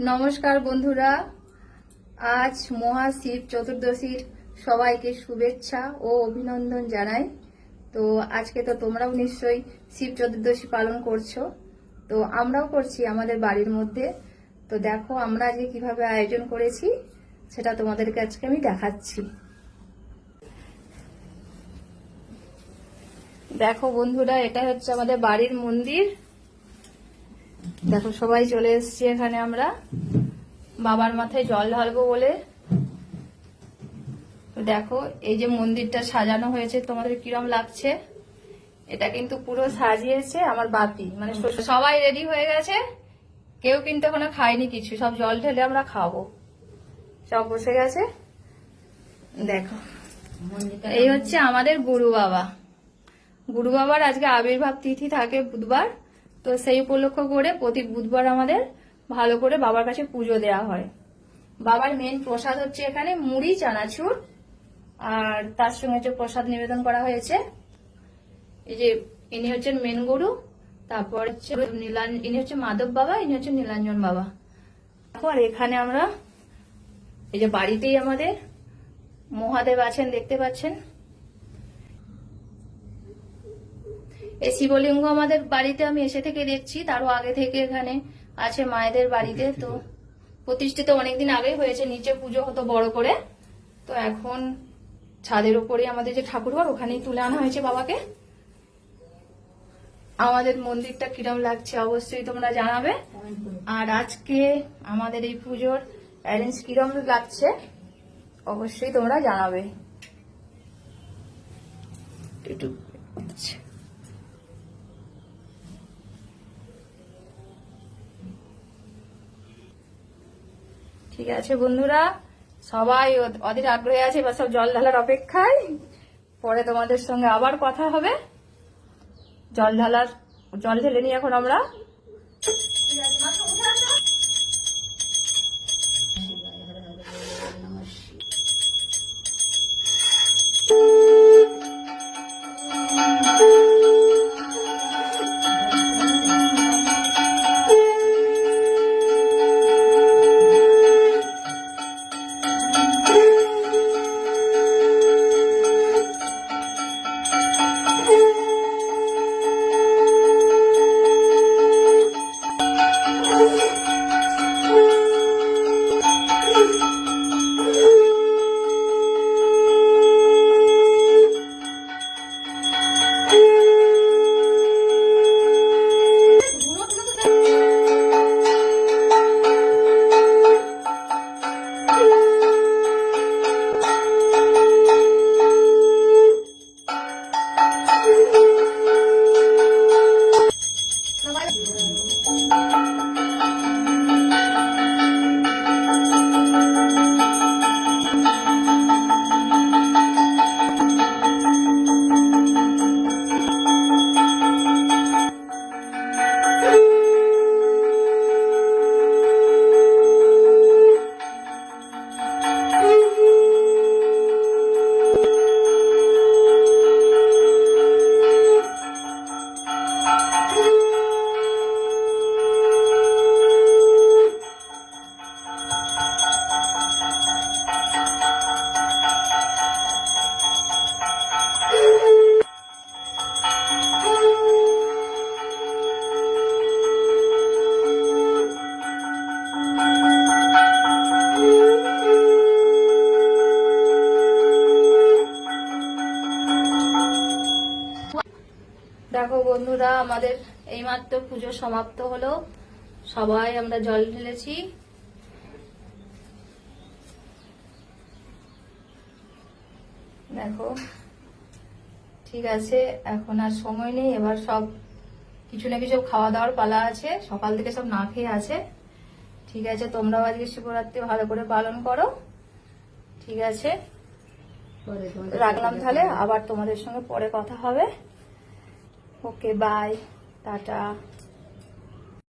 নমস্কার বন্ধুরা। আজ মহাশিব চতুর্দশীর সবাইকে শুভেচ্ছা ও অভিনন্দন জানাই। তো আজকে তো তোমরাও নিশ্চয়ই শিব চতুর্দশী পালন করছ। তো আমরাও করছি আমাদের বাড়ির মধ্যে। তো দেখো আমরা আজকে কীভাবে আয়োজন করেছি, সেটা তোমাদেরকে আজকে আমি দেখাচ্ছি। দেখো বন্ধুরা, এটা হচ্ছে আমাদের বাড়ির মন্দির। দেখো, সবাই চলে এসেছি এখানে আমরা। বাবার মাথায় জল ঢালবো বলে। দেখো, এই যে মন্দিরটা সাজানো হয়েছে, তোমাদের কিরম লাগছে? এটা কিন্তু পুরো সাজিয়েছে আমার বাপি। মানে সবাই রেডি হয়ে গেছে। কেউ কিন্তু এখনও খায়নি কিছু, সব জল ঢেলে আমরা খাব। সব বসে গেছে। দেখো, এই হচ্ছে আমাদের গুরু বাবা গুরু বাবার আজকে আবির্ভাব তিথি থাকে বুধবার। তো সেই উপলক্ষ করে প্রতি বুধবার আমাদের ভালো করে বাবার কাছে পুজো দেওয়া হয়। বাবার মেন প্রসাদ হচ্ছে এখানে মুড়ি, চানাচুর, আর তার সঙ্গে হচ্ছে প্রসাদ নিবেদন করা হয়েছে, এই যে ইনি হচ্ছেন মেন গুরু, তারপর হচ্ছে ইনি হচ্ছে মাধব বাবা, ইনি হচ্ছে নীলাঞ্জন বাবা। আর এখানে আমরা এই যে বাড়িতেই আমাদের মহাদেব আছেন, দেখতে পাচ্ছেন। এই শিবলিঙ্গ আমাদের বাড়িতে আমি এসে থেকে দেখছি, তারও আগে থেকে এখানে আছে মায়েদের বাড়িতে। তো প্রতিষ্ঠিত অনেকদিন আগেই হয়েছে, নিচে পুজো হতো বড় করে। তো এখন ছাদের উপরে আমাদের যে ঠাকুরঘর, ওখানেই তুলে আনা হয়েছে বাবাকে। আমাদের মন্দিরটা কিরম লাগছে অবশ্যই তোমরা জানাবে। আর আজকে আমাদের এই পুজোর অ্যারেঞ্জ কিরম লাগছে অবশ্যই তোমরা জানাবে। একটু ঠিক আছে, বন্ধুরা? সবাই অধীর আগ্রহে আছে বা সব জল ঢালার অপেক্ষায়। পরে তোমাদের সঙ্গে আবার কথা হবে। জল ঢালার জল ঢেলে নিই এখন আমরা। দেখো বন্ধুরা আমাদের এইমাত্র পুজো সমাপ্ত হলো। সবাই আমরা জল ঢেলেছি। দেখো ঠিক আছে এখন আর সময় নেই। এবার সব কিছু না কিছু খাওয়া দাওয়ার পালা আছে। সকাল থেকে সব না খেয়ে আছে। ঠিক আছে তোমরাও আজকে শিবরাত্রি ভালো করে পালন করো। ঠিক আছে রাখলাম তাহলে। আবার তোমাদের সঙ্গে পরে কথা হবে। Okay bye tata